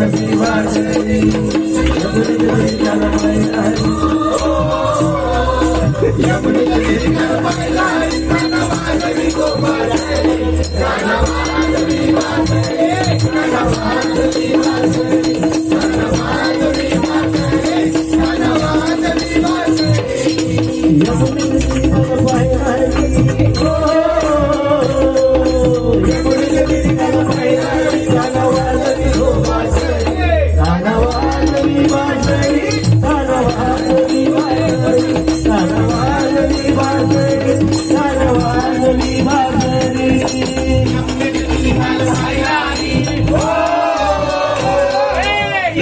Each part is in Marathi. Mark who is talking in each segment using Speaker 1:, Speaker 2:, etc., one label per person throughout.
Speaker 1: धन्यवाद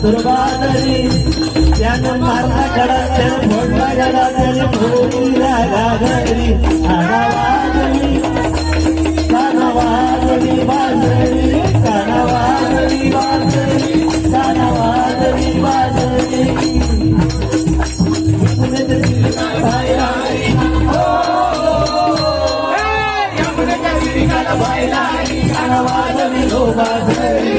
Speaker 1: मथुरबादरी त्यानं मारला कडा त्यानं फोडला गडा त्याने भोगीला घागरी आणावाजली कानावाजली बाजरी कानावाजली बाजरी कानावाजली बाजरी. हो, कानावाजली हो बाजरी.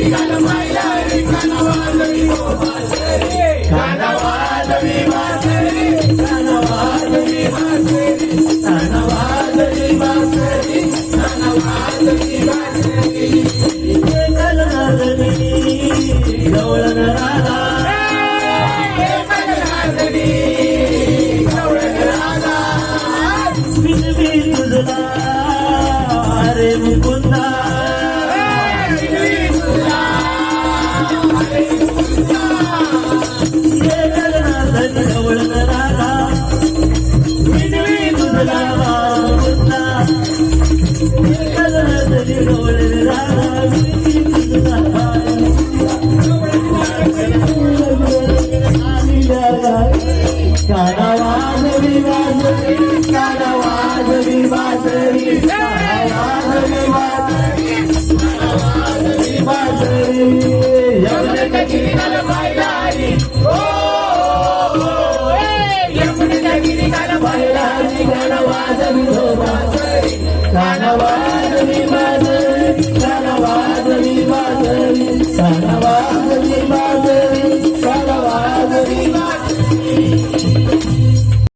Speaker 1: श्रीहरी तू छेड नागरी गवळण